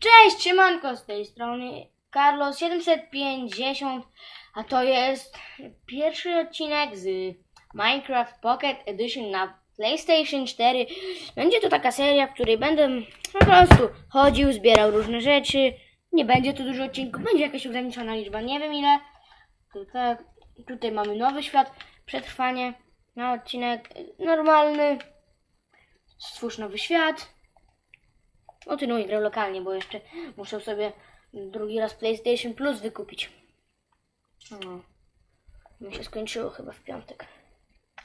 Cześć, siemanko z tej strony Carlos 750, a to jest pierwszy odcinek z Minecraft Pocket Edition na PlayStation 4. Będzie to taka seria, w której będę po prostu chodził, zbierał różne rzeczy. Nie będzie to dużo odcinków, będzie jakaś ograniczona liczba, nie wiem ile. Tutaj, tutaj mamy nowy świat, przetrwanie na odcinek normalny. Stwórz nowy świat. Kontynuuję grę lokalnie, bo jeszcze muszę sobie drugi raz PlayStation Plus wykupić. No. Mi się skończyło chyba w piątek.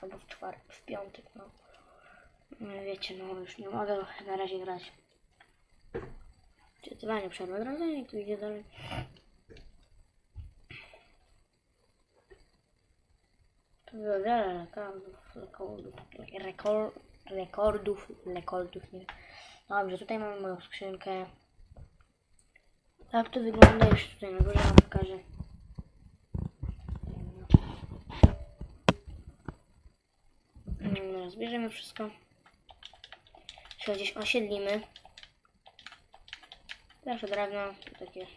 Albo w czwartek, w piątek, no. No wiecie, no już nie mogę na razie grać. Czytywanie przerwa od i tu idzie dalej. To było wiele rekordów, rekordów, rekord, rekordów, rekordów, nie. Dobrze, tutaj mamy moją skrzynkę. Tak to wygląda już tutaj na górze wam pokażę. Dobra, zbierzemy wszystko. Się gdzieś osiedlimy. Zawsze drewno, takie,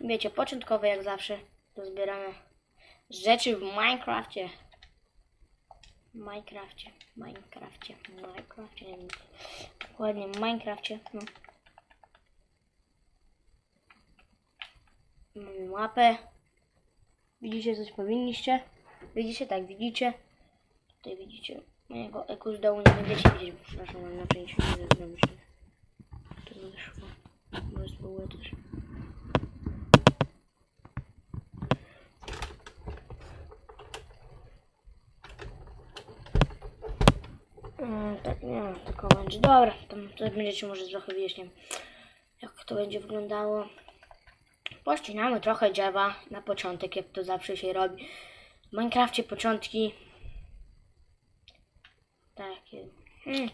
wiecie, początkowe jak zawsze. To zbieramy rzeczy w Minecrafcie. Minecrafcie, Minecrafcie, Minecrafcie, nie wiem. Dokładnie, Minecrafcie, no. Mamy mapę. Widzicie coś powinniście? Widzicie? Tak, widzicie. Tutaj widzicie mojego eku z dołu nie będziecie widzieć, bo przepraszam, mam na części nie zrobić. To wyszło. Może spróbuję też. Mm, tak, nie wiem, tylko będzie. Dobra, to, to będziecie może trochę wiem, jak to będzie wyglądało. Pościnamy trochę drzewa na początek, jak to zawsze się robi. W Minecrafcie początki takie. Hmm.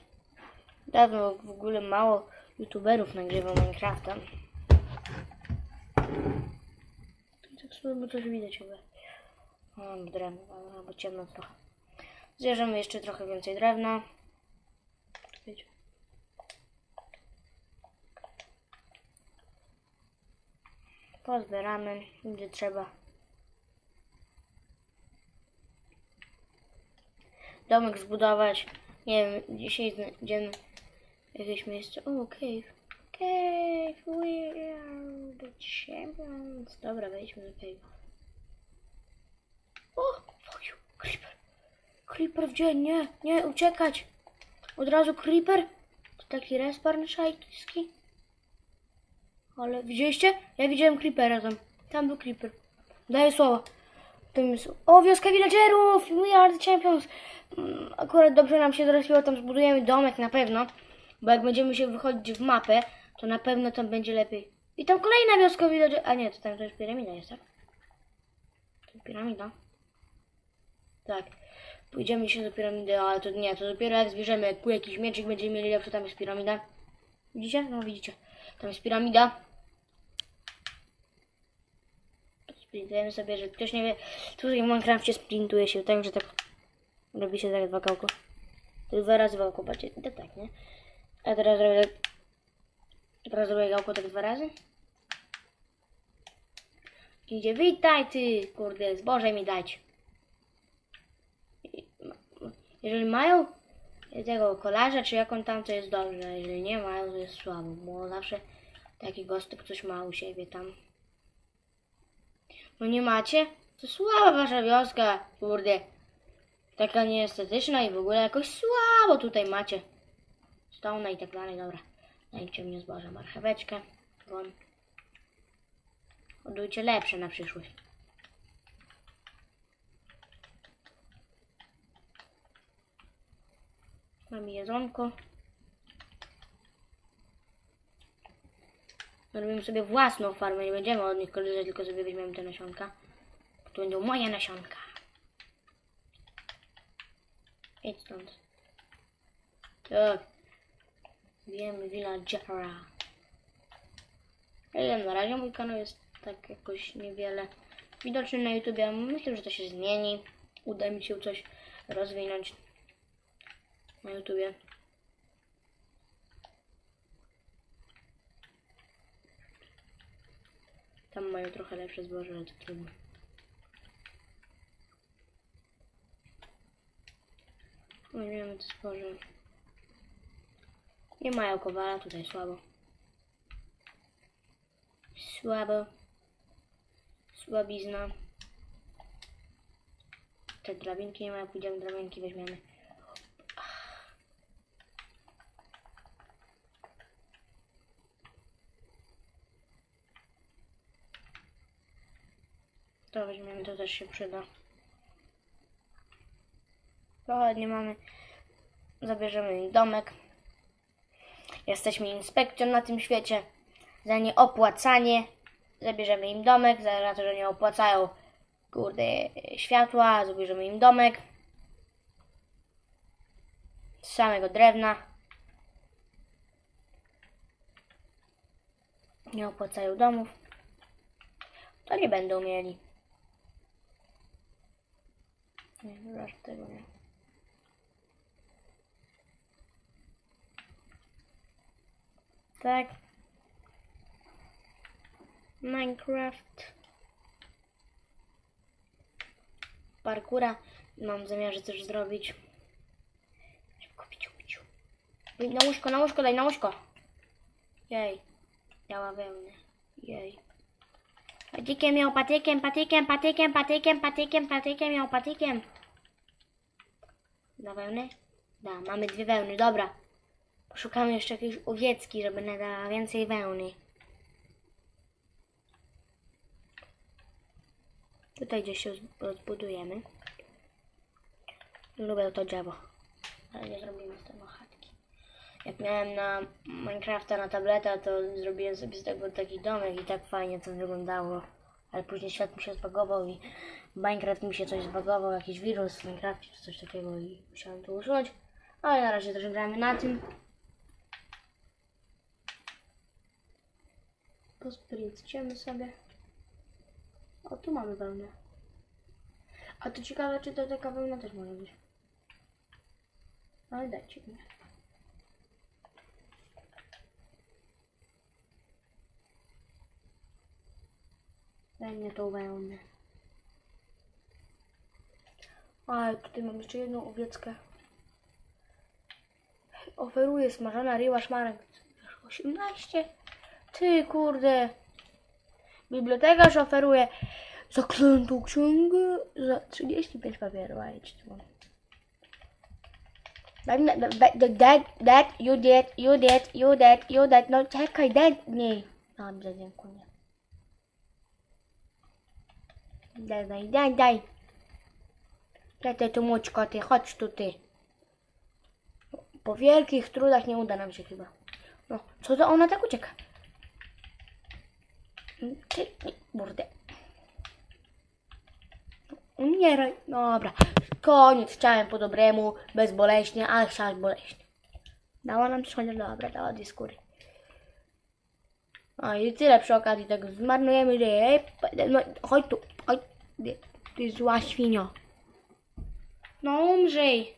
Dawno w ogóle mało youtuberów nagrywa Minecrafta. Tak sobie coś widać chyba. O, drewno, bo ciemno trochę. Zbierzemy jeszcze trochę więcej drewna. Czekajcie. Pozbieramy, gdzie trzeba. Domek zbudować. Nie wiem, dzisiaj znajdziemy jakieś miejsce. O, cave. Cave, we are the champions. Dobra, wejdźmy do cave. O, fuck you, creeper. Creeper w dzień, nie, nie, uciekać. Od razu creeper. To taki resparn szajkiski. Ale widzieliście? Ja widziałem creepera tam. Tam był creeper. Daję słowa. Tam jest... O, wioska villagerów! We are the champions! Mm, Akurat dobrze nam się zrespiło, tam zbudujemy domek na pewno. Bo jak będziemy się wychodzić w mapę, to na pewno tam będzie lepiej. I tam kolejna wioska villagerów. A nie, to tam to już piramida jest, tak? To jest piramida. Tak. Pójdziemy się do piramidy, ale to nie, to dopiero jak zbierzemy jak jakiś mieczyk będziemy mieli lepszy, tam jest piramida. Widzicie? No widzicie. Tam jest piramida. Sprintujemy sobie, że ktoś nie wie. Tutaj w Minecrafcie sprintuje się, tak, że tak robi się tak dwa kałko. Dwa razy wałko, patrzcie, tak, tak, nie? A teraz zrobię tak. Teraz zrobię gałko tak dwa razy. Idzie, witaj ty, kurde, zboże mi dać. Jeżeli mają tego kolarza, czy jak on tam, to jest dobrze. Jeżeli nie mają, to jest słabo, bo zawsze taki gostek coś ma u siebie tam. No nie macie? To słaba wasza wioska, kurde. Taka nieestetyczna i w ogóle jakoś słabo tutaj macie. Stona i tak dalej, dobra. Dajcie mnie zboże, marcheweczkę. Won. Lepsze na przyszłość. Mamy jedzonko. Robimy sobie własną farmę, nie będziemy od nich korzystać, tylko sobie weźmiemy te nasionka. To będą moje nasionka. Idź stąd. Tak. Wiemy villagera. Ale na razie mój kanał jest tak jakoś niewiele widoczny na YouTubie. Myślę, że to się zmieni. Uda mi się coś rozwinąć na YouTubie. Tam mają trochę lepsze zboże, ale to trudno. Weźmiemy to zboże. Nie mają kowala, tutaj słabo. Słabo. Słabizna. Te drabinki nie mają, pójdziemy drabinki weźmiemy. To weźmiemy, to też się przyda. No, nie mamy. Zabierzemy im domek. Jesteśmy inspekcją na tym świecie. Za nieopłacanie zabierzemy im domek. Za to, że nie opłacają kurde światła, zabierzemy im domek. Z samego drewna. Nie opłacają domów. To nie będą mieli. Nie, raczej tego nie. Tak. Minecraft. Parkura. Mam zamiar też zrobić. Na łóżko, na łóżko, daj na łóżko. Jej. Działa wełnę. Jej. Patykiem miał patykiem, patykiem, patykiem, patykiem, patykiem, patykiem miał patykiem. Da wełny? Da, mamy dwie wełny, dobra. Poszukamy jeszcze jakiejś owiecki, żeby nadała więcej wełny. Tutaj gdzieś się zb- zbudujemy. Lubię to drzewo. Ale nie zrobimy z tego chatki. Jak miałem na Minecrafta na tableta, to zrobiłem sobie z tego taki domek i tak fajnie to wyglądało. Ale później świat mi się zbagował i Minecraft mi się coś zbagował, jakiś wirus w Minecrafcie czy coś takiego i musiałem to usunąć. Ale na razie też gramy na tym. Posprintciemy sobie. O, tu mamy wełnę. A to ciekawe, czy to taka wełna też może być. Ale dajcie mi. Daj mnie tą wełnę. A, tutaj mam jeszcze jedną owieckę. Oferuję smażona ryła szmarek. 18. Ty kurde. Bibliotekarz oferuje zaklętą księgę za 35 papieru. A idź tu. Daj, daj, daj, daj, daj, you did, you did, you did, you did. No czekaj, daj mi. Dobrze, dziękuję. Daj, daj, daj, daj. Daj ty tu mućko, ty, chodź tu ty. Po wielkich trudach nie uda nam się chyba. No, co to ona tak ucieka? Ty, nie, kurde. Umieraj. Dobra, koniec. Chciałem po dobremu, bezboleśnie, ale chciałem boleśnie. Dała nam coś chociaż dobra, dała dwie skóry. A i tyle przy okazji tego zmarnujemy, że no, chodź tu, chodź, ty, ty zła świnio. No umrzyj.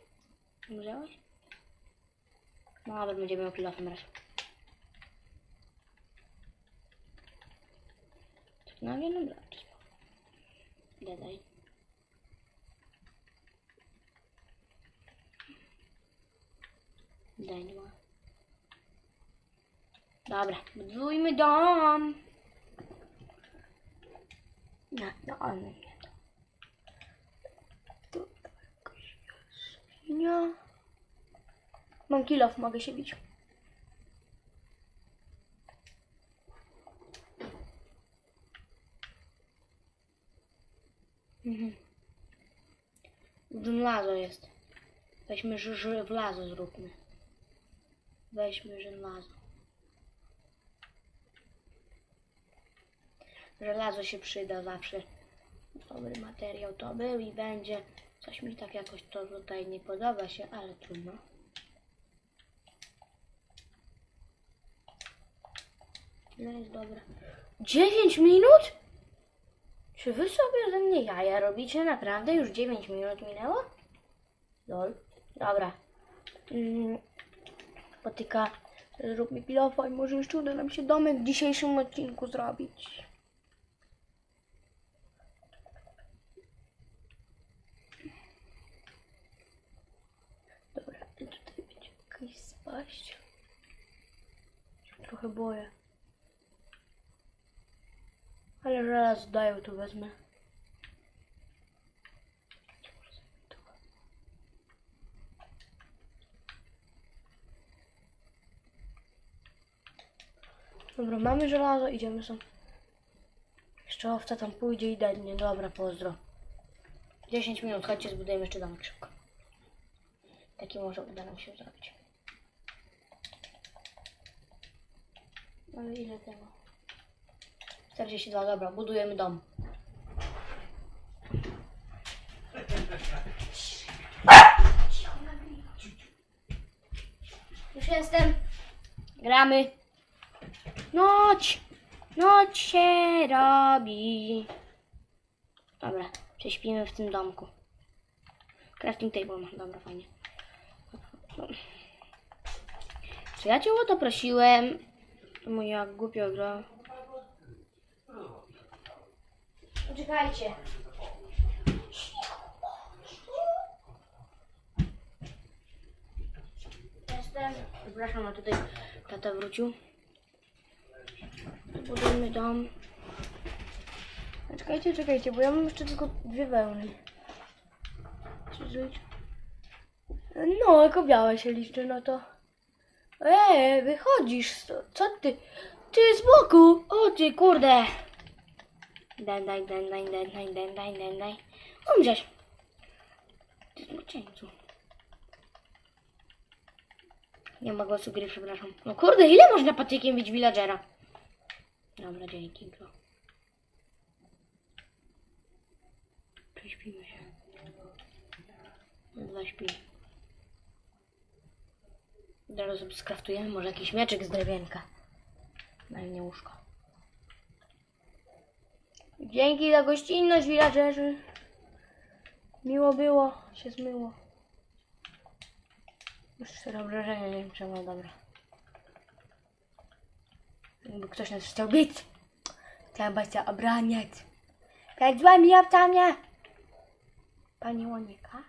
Umrzałeś? No, ale będziemy miał pilotem raz. Tak na jedną graczy. Gadaj. Daj dwa. Dobra, budujmy dom. No, no, nie to. Tu jakaś jaskinia. Mam kilof, mogę się bić. Mhm. Żynlazo jest. Weźmy ż- ż- w lazo zróbmy. Weźmy żelazo. Żelazo się przyda zawsze. Dobry materiał to był i będzie. Coś mi tak jakoś to tutaj nie podoba się, ale trudno. No jest dobra. 9 minut? Czy wy sobie ze mnie jaja robicie? Naprawdę? Już 9 minut minęło? Lol. Dobra. Mm, Potyka, zrób mi pilofa i może jeszcze uda nam się domek w dzisiejszym odcinku zrobić. Paść. Trochę boję. Ale żelazo dają, to wezmę. Dobra, mamy żelazo, idziemy są. Jeszcze owca tam pójdzie i dednie. Dobra, pozdro. 10 minut, chodźcie, zbudujemy jeszcze domek szybko. Taki może uda nam się zrobić. Mamy ile tego? 42, dobra, budujemy dom. Już jestem. Gramy. Noc! Noc się robi. Dobra, prześpimy w tym domku. Crafting table mam, dobra, fajnie. Czy ja cię o to prosiłem? Moja głupia gra. Poczekajcie. Jestem. Przepraszam, a tutaj tata wrócił. Budujmy dom. Czekajcie, czekajcie, bo ja mam jeszcze tylko dwie wełny. Przeżyć. No, jako białe się liczy, no to. Eee, wychodzisz. Co ty? Ty z boku! O ty kurde! Daj, daj, daj, daj, daj, daj, daj, daj, daj, daj. Umrzeć! Ty zmoczeńcu. Nie ma głosu gry, przepraszam. No kurde, ile można patykiem być villagera? Dobra, dzięki, bro. Prześpimy się. Dwa Teraz sobie skraftujemy może jakiś mieczek z drewienka. Na mnie łóżko. Dzięki za gościnność, villagerzy. Miło było, się zmyło. Już cztery obrażenia, nie wiem czemu, dobra. Jakby ktoś nas chciał bić, trzeba się obraniać. Przed złymi owcami! Pani Łonika?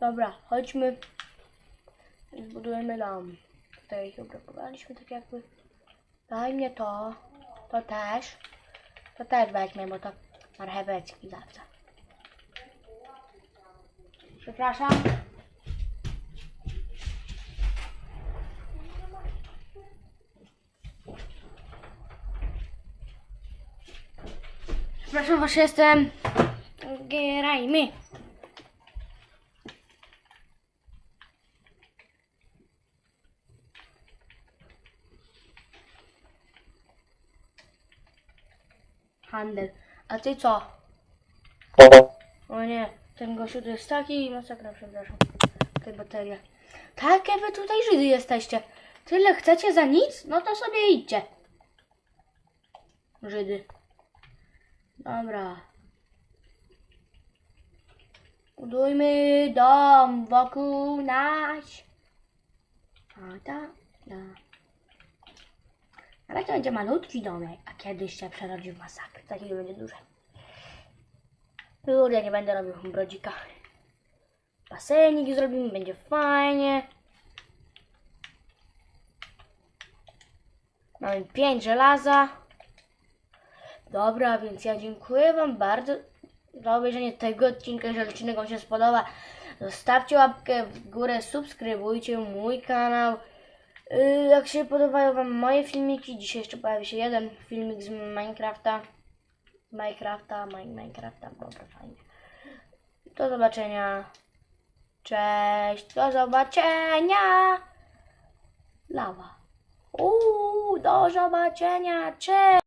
Dobra, chodźmy. Zbudujemy dom. Tutaj ich obrabowaliśmy tak jakby. Daj mnie to. To też. To też weźmie, bo to marcheweczki zawsze. Przepraszam. Przepraszam was, jestem. Grajmy. Handel. A ty co? O nie, ten gościu to jest taki masakra, przepraszam. Te baterie. Takie wy tutaj Żydy jesteście. Tyle chcecie za nic? No to sobie idźcie. Żydy. Dobra. Budujmy dom wokół nas. A ta, ta. Razie to będzie malutki domek, a kiedyś się przerodzi w masakrę. Takiego będzie duży. Kurde, nie będę robił brodzika. Basenik zrobimy, będzie fajnie. Mamy pięć żelaza. Dobra, więc ja dziękuję Wam bardzo za obejrzenie tego odcinka. Jeżeli odcinek Wam się spodoba, zostawcie łapkę w górę, subskrybujcie mój kanał. Yy, Jak się podobają Wam moje filmiki, dzisiaj jeszcze pojawi się jeden filmik z Minecrafta. Minecrafta, Min- Minecrafta, dobra, fajnie. Do zobaczenia. Cześć, do zobaczenia. Lawa. Uuu, do zobaczenia, cześć.